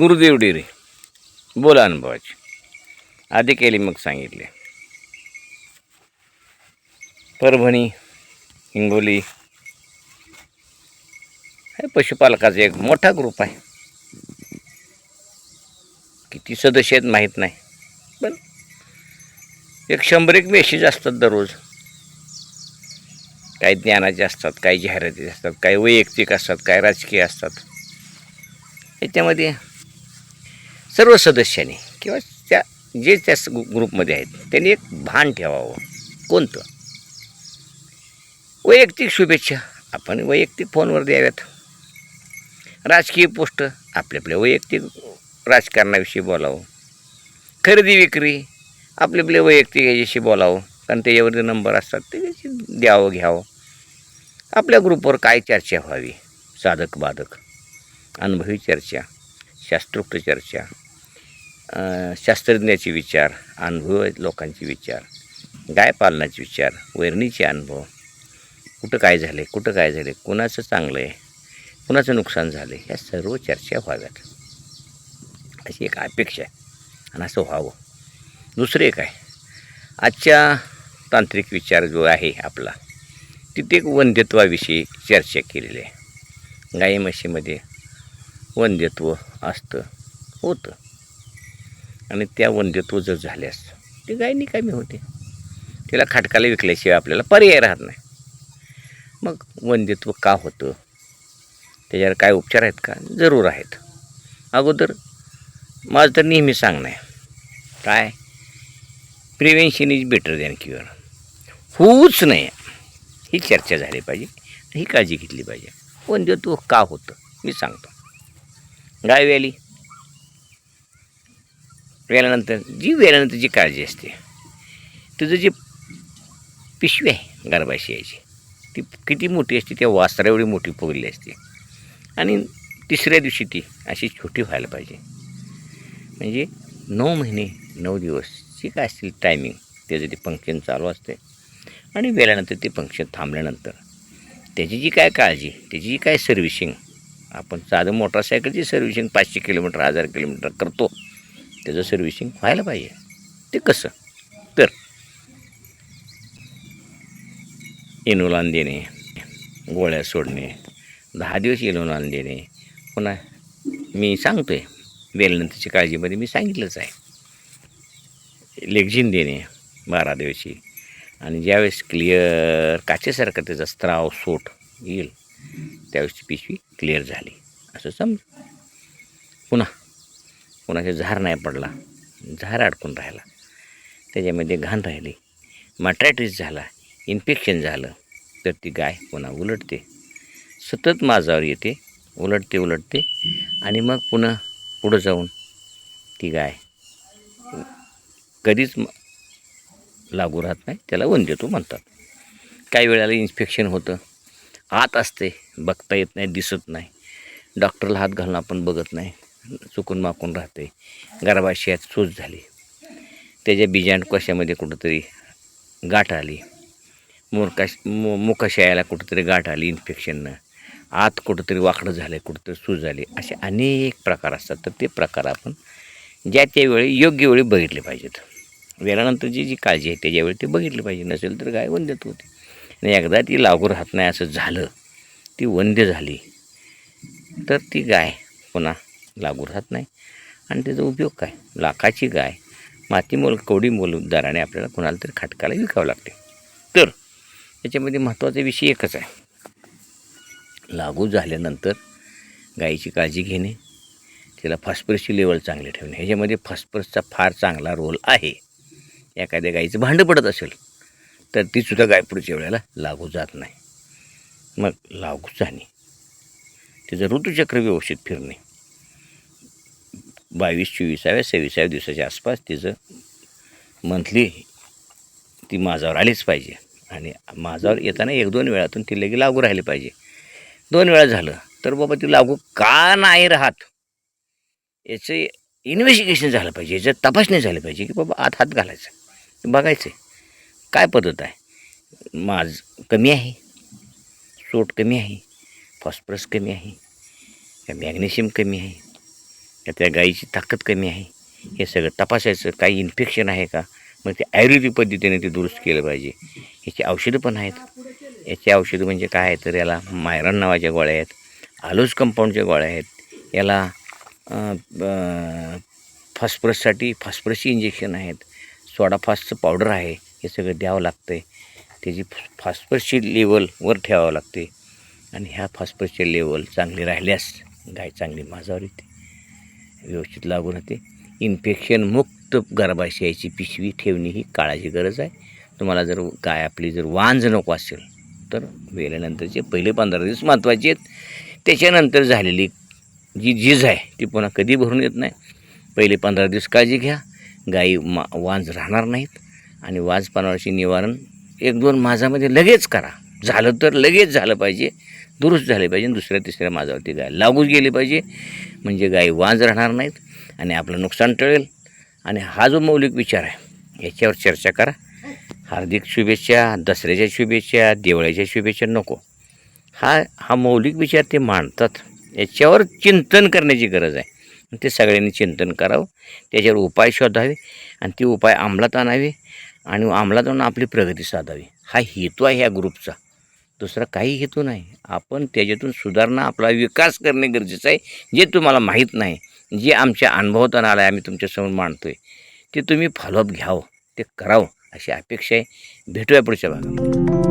गुरुदेव डेरे. बोला अनुभवाची. आधी केली मग सांगितले. परभणी हिंगोली. हे पशुपालकाचा एक मोठा ग्रुप आहे. किती सदस्य आहेत माहीत नाही. पण एक शंभर एक मेसेज असतात दररोज. काही ज्ञानाचे असतात काही जाहिराती असतात काही वैयक्तिक असतात काही राजकीय असतात. याच्यामध्ये सर्व सदस्यांनी किंवा त्या जे त्या ग्रुपमध्ये आहेत त्यांनी एक भान ठेवावं. कोणतं? वैयक्तिक शुभेच्छा आपण वैयक्तिक फोनवर द्याव्यात. राजकीय पोस्ट आपल्या आपल्या वैयक्तिक राजकारणाविषयी बोलावं. खरेदी विक्री आपले आपले वैयक्तिक याच्याशी बोलावं. कारण त्याच्यावरती नंबर असतात त्याच्याशी द्यावं घ्यावं. आपल्या ग्रुपवर काय चर्चा व्हावी? साधक बाधक अनुभवी चर्चा शास्त्रोक्त चर्चा शास्त्रज्ञाचे विचार अनुभव लोकांचे विचार गाय पालनाचे विचार वैरणीचे अनुभव. कुठं काय झाले कुठं काय झाले कुणाचं चांगलं आहे कुणाचं नुकसान झालं ह्या सर्व चर्चा व्हाव्यात. अशी एक अपेक्षा आहे. आणि असं व्हावं. दुसरं एक आहे. आजच्या तांत्रिक विचार जो आहे आपला तिथे एक वंध्यत्वाविषयी चर्चा केलेली आहे. गाई म्हशीमध्ये वंध्यत्व असतं होतं. आणि त्या वंदित्व जर झाल्यास ते गाय निकामी होते. तिला खाटकाला विकल्याशिवाय आपल्याला पर्याय राहत नाही. मग वंदित्व का होतं? त्याच्यावर काय उपचार आहेत का? जरूर आहेत. अगोदर माझं तर नेहमी सांगणं आहे. काय? Prevention is better than cure होऊच नाही. ही चर्चा झाली पाहिजे. ही काळजी घेतली पाहिजे. वंदित्व का होतं? मी सांगतो. गाय व्याली वेल्यानंतर जी वेल्यानंतरची काळजी असते तुझं जी पिशवी आहे गर्भाशी यायची ती किती मोठी असते त्या वासरा एवढी मोठी फुगलेली असते. आणि तिसऱ्या दिवशी ती अशी छोटी व्हायला पाहिजे. म्हणजे नऊ महिने नऊ दिवस जे काय असतील टायमिंग त्याचं ते फंक्शन चालू असते आणि वेल्यानंतर ते फंक्शन थांबल्यानंतर त्याची जी काय काळजी त्याची जी काय सर्व्हिसिंग आपण साधं मोटरसायकलची सर्व्हिसिंग पाचशे किलोमीटर हजार किलोमीटर करतो. त्याचं सर्व्हिसिंग व्हायला पाहिजे. ते कसं? तर इनोलान देणे गोळ्या सोडणे दहा दिवस इनोलान देणे. पुन्हा मी सांगतो आहे वेलनंतरच्या काळजीमध्ये मी सांगितलंच आहे. लेक्झिन देणे बारा दिवशी. आणि ज्यावेळेस क्लिअर काचेसारखं त्याचा स्त्राव सोट येईल त्यावेळेस ती पिशवी क्लिअर झाली. असं समज. पुन्हा कोणाचे झार नाही पडला. झार अडकून राहिला. त्याच्यामध्ये घाण राहिली. मॅट्रायटिस झाला. इन्फेक्शन झालं. तर ती गाय पुन्हा उलटते. सतत माझावर येते. उलटते उलटते. आणि मग पुन्हा पुढं जाऊन ती गाय कधीच लागू राहत नाही. त्याला वंद्यतो म्हणतात. काही वेळेला इन्फेक्शन होतं. आत असते. बघता येत नाही दिसत नाही. डॉक्टरला हात घालून आपण बघत नाही. चुकून माकून राहते. गर्भाशयात सूज झाली. त्याच्या बीजांड कशामध्ये कुठंतरी गाठ आली. मुरकाश मु मुखाशयाला कुठंतरी गाठ आली इन्फेक्शननं आत कुठंतरी वाकडं झालं कुठंतरी सूज झाली. असे अनेक प्रकार असतात. तर ते प्रकार आपण ज्या त्यावेळी योग्य वेळी बघितले पाहिजेत. वेळानंतरची जी काळजी आहे त्याच्यावेळी ते बघितली पाहिजे. नसेल तर गाय वंद्यत होती. आणि एकदा ती लागू राहत नाही असं झालं ती वंद्य झाली तर ती गाय पुन्हा लागू राहत नाही. आणि त्याचा उपयोग काय? लाखाची गाय माती मोल कवडी मोल दराने आपल्याला कोणाला तरी खाटकाला विकावं लागते. तर याच्यामध्ये महत्त्वाचा विषय एकच आहे. लागू झाल्यानंतर गायीची काळजी घेणे तिला फॉस्फरसची लेवल चांगली ठेवणे. ह्याच्यामध्ये फॉस्फरसचा फार चांगला रोल आहे. एखाद्या गाईचं भांडं पडत असेल तर तीसुद्धा गाय पुढच्या वेळेला लागू जात नाही. मग लागू जाणे तिचं ऋतुचक्र व्यवस्थित फिरणे. बावीस चोवीसाव्या सव्वीसाव्या दिवसाच्या आसपास तिचं मंथली ती माझावर आलीच पाहिजे. आणि माझावर येताना एक दोन वेळातून ती लगे लागू राहिले पाहिजे. दोन वेळा झालं तर बाबा ती लागू का नाही राहत? याचं इन्व्हेस्टिगेशन झालं पाहिजे याचं तपासणी झाली पाहिजे की बाबा आत हात घालायचं. बघायचं काय पद्धत आहे? माझ कमी आहे. सोट कमी आहे. फॉस्फरस कमी आहे. का मॅग्नेशियम कमी आहे. का त्या गाईची ताकद कमी आहे? हे सगळं तपासायचं काही इन्फेक्शन आहे का? मग ते आयुर्वेदिक पद्धतीने ते दुरुस्त केलं पाहिजे. याची औषधं पण आहेत. याची औषधं म्हणजे काय आहे तर याला मायरन नावाच्या गोळ्या आहेत. आलोज कंपाऊंडच्या गोळ्या आहेत. याला फॉस्फरससाठी फॉस्फरसची इंजेक्शन आहेत. सोडा फास्टचं पावडर आहे. हे सगळं द्यावं लागतं आहे त्याची फॉस्फरसची लेवलवर ठेवावं लागते आणि ह्या फॉस्फरसचे लेवल चांगले राहिल्यास गाय चांगली माझावर येते. व्यवस्थित लागून राहते इन्फेक्शन मुक्त गर्भाशयाची पिशवी ठेवणे ही काळाची गरज आहे. तुम्हाला जर गाय आपली जर वांज नको असेल तर वेल्यानंतरचे पहिले पंधरा दिवस महत्त्वाचे आहेत. त्याच्यानंतर झालेली जी झीज आहे ती पुन्हा कधी भरून येत नाही. पहिले पंधरा दिवस काळजी घ्या. गाई मा वांज राहणार नाहीत. आणि वाजपानावरची निवारण एक दोन माझामध्ये लगेच करा. झालं तर लगेच झालं पाहिजे. दुरुस्त झाले पाहिजे दुसऱ्या तिसऱ्या माझावरती गाय लागूच गेली पाहिजे. म्हणजे गाय वांज राहणार नाहीत आणि आपलं नुकसान टळेल. आणि हा जो मौलिक विचार आहे याच्यावर चर्चा करा. हार्दिक शुभेच्छा दसऱ्याच्या शुभेच्छा देवळाच्या शुभेच्छा नको. हा हा मौलिक विचार ते मांडतात. याच्यावर चिंतन करण्याची गरज आहे. ते सगळ्यांनी चिंतन करावं. त्याच्यावर उपाय शोधावे आणि ते उपाय अंमलात आणावे आणि अंमलात आणून आपली प्रगती साधावी. हा हेतू आहे ह्या ग्रुपचा. दुसरा काही हेतू नाही. आपण त्याच्यातून सुधारणा आपला विकास करणे गरजेचं आहे जे तुम्हाला माहीत नाही जे आमच्या अनुभवातून आलं आहे आम्ही तुमच्यासमोर मांडतो आहे ते तुम्ही फॉलोअप घ्यावं ते करावं अशी अपेक्षा आहे. भेटूया पुढच्या भागात.